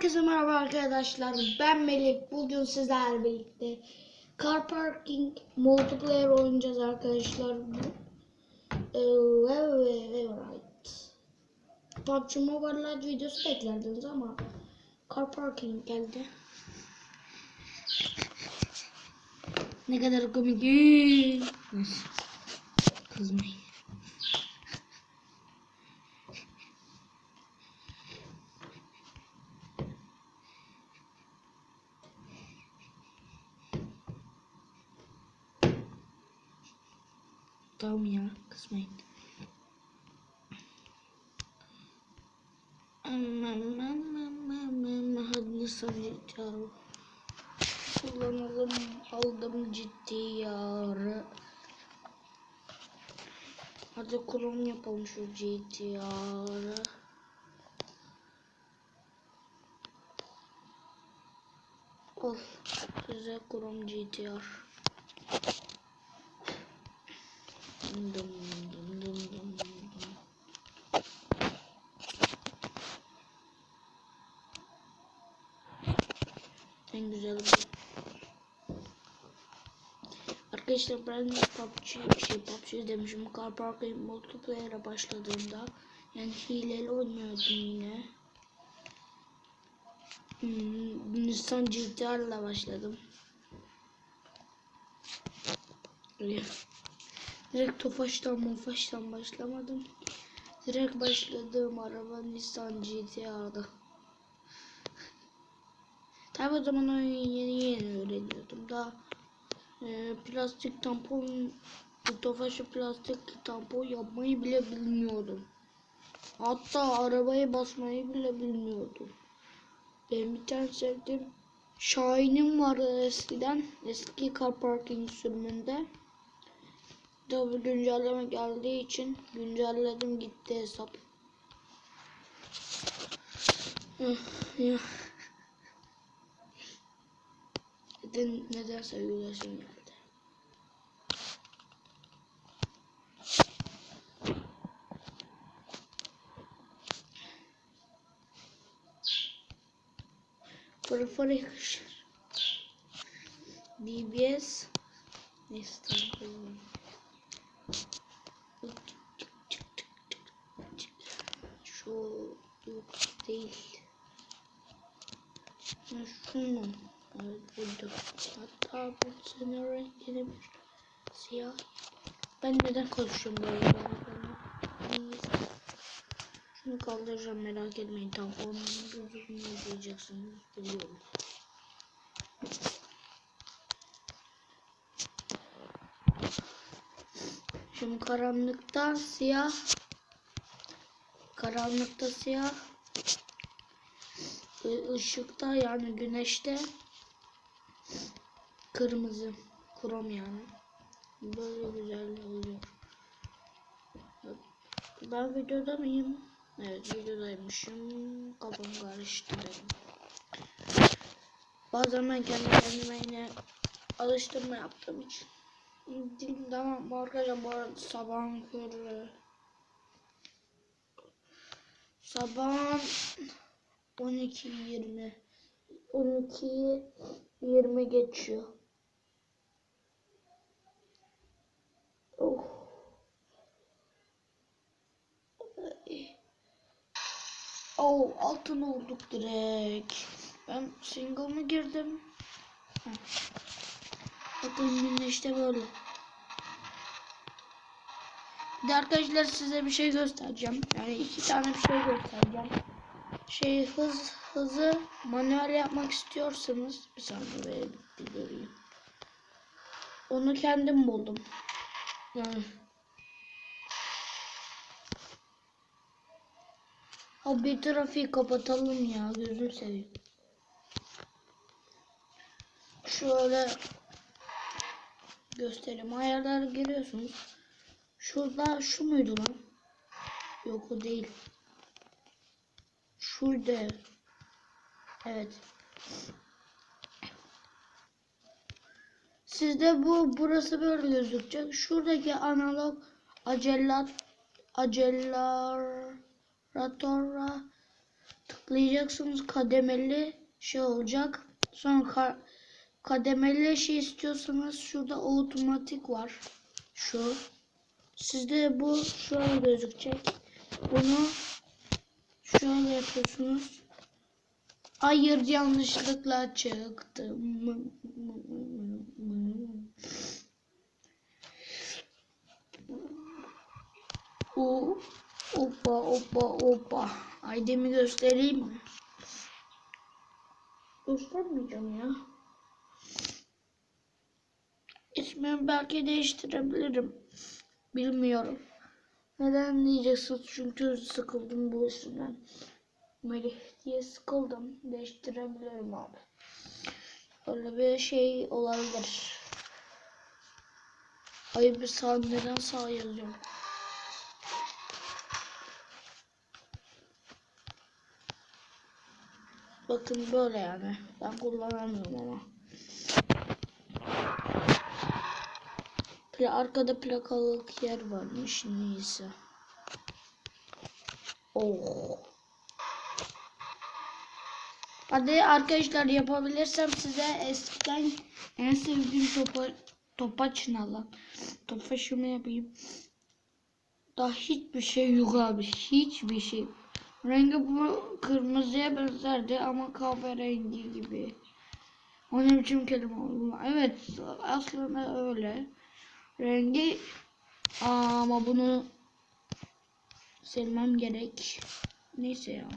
Herkese merhaba arkadaşlar. Ben Melih. Bugün sizlerle birlikte Car Parking Multiplayer oynayacağız arkadaşlar. Ee, Evet. PUBG Mobile Lite videosu beklerdiniz ama Car Parking geldi. Ne kadar komik. Kızmayın. Tamam ya kızmayın. Hadi sanacağım. Kullanalım aldım ciddi yarı. Hadi kullanım yapalım şu GTR'ı. Of size kurum GTR. En güzel bu. Arkadaşlar ben PUBG, şey PUBG demişim. Car Parking Multiplayer'a başladığımda yani hileli oynuyordum yine. Hmm, Nissan GTR'la başladım. Direkt Tofaş'tan Mofaş'tan başlamadım. Direkt başladığım araba Nissan GTR'dı. Tabi o zaman oyunu yeni yeni öğreniyordum. Daha e, plastik tampon, Tofaş'ı plastik tampon yapmayı bile bilmiyordum. Hatta arabayı basmayı bile bilmiyordum. Benim bir tane sevdiğim Şahin'im vardı eskiden. Eski car parking sürümünde. Tabi güncelleme geldiği için güncelledim gitti hesap. Neden, nedense gülesim geldi. Fırı yakışır. DBS İstanbul. Yok değil. Ha, Şunu. Evet buldum. Hatta bu senin rengini bir siyah. Ben neden konuşuyorum böyle? Şunu kaldıracağım merak etmeyin. Tam onun gözünü izleyeceksiniz biliyorum. Şimdi karanlıkta siyah karanlıkta siyah. Işıkta yani güneşte. Kırmızı. Krom yani. Böyle güzel oluyor. Ben videoda mıyım? Evet videodaymışım. Kafam karıştı benim. Bazen ben kendi kendime yine alıştırma yaptığım için. Tamam arkadaşlar bu arada sabahın körü. Sabah 12.20 12'yi 20 geçiyor. Oh. Oh altın olduk direkt. Ben single mı girdim? Bakın işte böyle. Bir arkadaşlar size bir şey göstereceğim. Yani iki tane bir şey göstereceğim. Şey hız hızı manuel yapmak istiyorsanız bir saniye verin bir göreyim. Onu kendim buldum. Yani. Abi trafiği kapatalım ya gözünü seveyim. Şöyle göstereyim. Ayarlara giriyorsunuz. Şurada şu muydu lan? Yok o değil. Şurada. Evet. Sizde bu burası böyle gözükecek. Şuradaki analog acellat acelleratora tıklayacaksınız kademeli şey olacak. Sonra ka- kademeli şey istiyorsanız şurada otomatik var. Şu. Sizde bu şöyle gözükecek. Bunu şöyle yapıyorsunuz. Hayır yanlışlıkla çıktı. O Opa opa opa. Aydem'i göstereyim mi? Göstermeyeceğim ya. İsmimi belki değiştirebilirim. Bilmiyorum. Neden diyeceksiniz? Çünkü sıkıldım bu isimden. Melih diye sıkıldım. Değiştirebilirim abi. Öyle bir şey olabilir. Hayır bir sağ neden sağ yazıyorum? Bakın böyle yani. Ben kullanamıyorum ama. Arkada plakalık yer varmış neyse. Oh. Hadi arkadaşlar yapabilirsem size eskiden en sevdiğim topa topaçın alan. Topaçımı yapayım. Daha hiçbir şey yok abi. Hiçbir şey. Rengi bu kırmızıya benzerdi ama kahverengi gibi. Onun için kelime oldu. Evet aslında öyle. Rengi ama bunu silmem gerek. Neyse ya.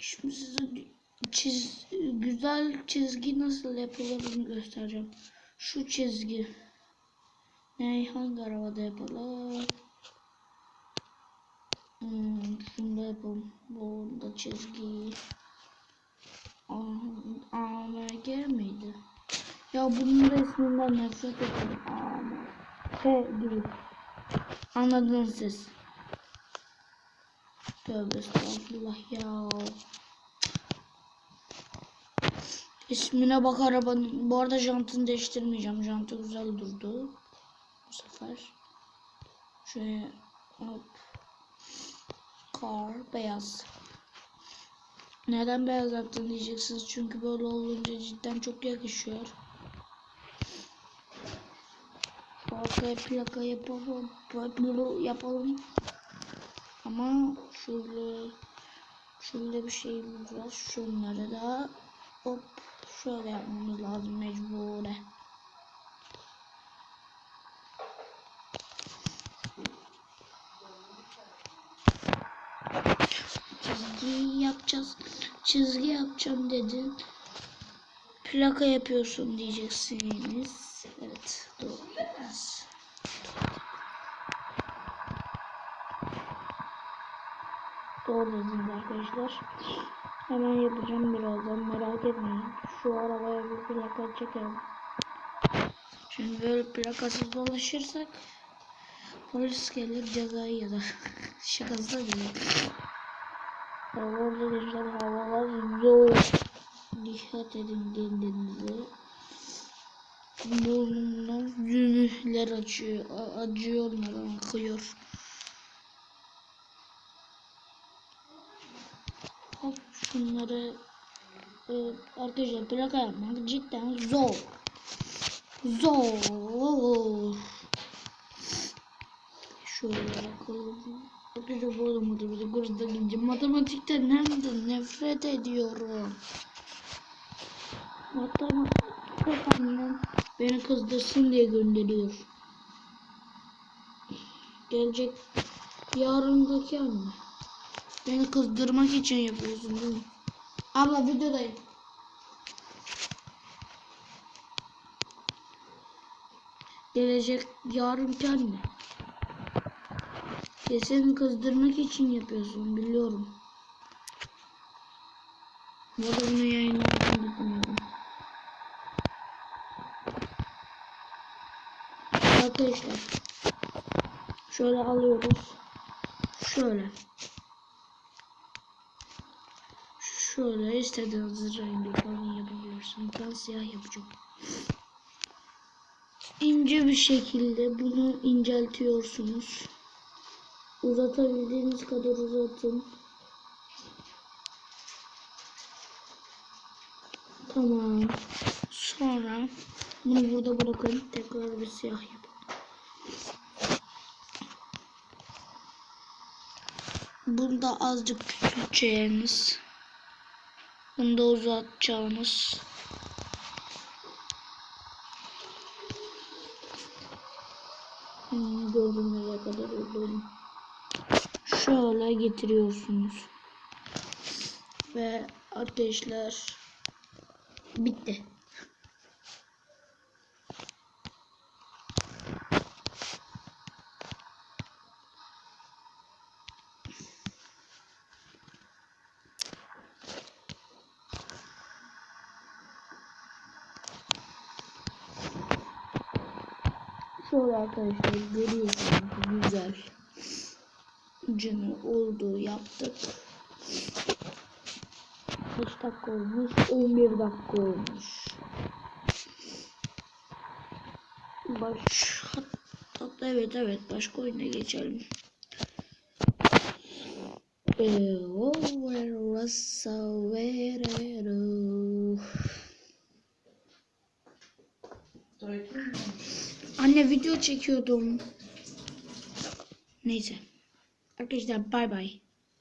Şimdi size çiz, güzel çizgi nasıl yapılır göstereceğim. Şu çizgi. Ne hangi arabada yapalım? Hmm, şunu da yapalım. Bu da çizgi. AMG miydi? Ya bunun resminden nefret ediyorum. AMG. Gibi. Anladınız siz. Tövbe estağfurullah ya. İsmine bak arabanın. Bu arada jantını değiştirmeyeceğim. Jantı güzel durdu. Bu sefer. Şöyle hop. Kar beyaz. Neden beyaz yaptın diyeceksiniz. Çünkü böyle olunca cidden çok yakışıyor. Plaka plaka yapalım. Yapalım. Ama şöyle şöyle bir şeyimiz var. Şunları da hop şöyle yapmamız lazım mecburen. Çizgi yapacağız. Çizgi yapacağım dedin. Plaka yapıyorsun diyeceksiniz. Evet doğru. Doğru dediniz arkadaşlar. Hemen yapacağım birazdan merak etmeyin. Şu arabaya bir plaka çekelim. Şimdi böyle plakasız dolaşırsak polis gelir cezayı ya da şakası da değil. Orada güzel havalar zor. Dikkat edin kendinize. Burnumdan zümühler açıyor. Acıyor onlara akıyor. Hop şunları e, arkadaşlar plaka yapmak cidden zor. Zor. Şöyle bakalım. Arkadaşlar bu arada matematik kursuna gideceğim. Matematikten de nefret ediyorum. Matematik kafamdan beni kızdırsın diye gönderiyor. Gelecek yarındaki anne. Beni kızdırmak için yapıyorsun değil mi? Abla videodayım. Gelecek yarınki anne. Ya seni kızdırmak için yapıyorsun biliyorum. Bu arada bunu yayınlamayı düşünüyorum. Arkadaşlar. Şöyle alıyoruz. Şöyle. Şöyle istediğiniz rengi falan yapabilirsiniz. Ben siyah yapacağım. İn ince bir şekilde bunu inceltiyorsunuz. Uzatabildiğiniz kadar uzatın. Tamam. Sonra bunu burada bırakın. Tekrar bir siyah yapın. Bunda azıcık küçülteceğiniz. Bunda uzatacağınız. Hmm, Gördüğünüz kadar olduğunu. Şöyle getiriyorsunuz. Ve ateşler bitti. Şöyle arkadaşlar görüyorsunuz güzel ucunu olduğu yaptık. Kaç dakika olmuş? 11 dakika olmuş. Baş hatta evet evet başka oyuna geçelim. Anne video çekiyordum. Neyse. Arkadaşlar bay bay.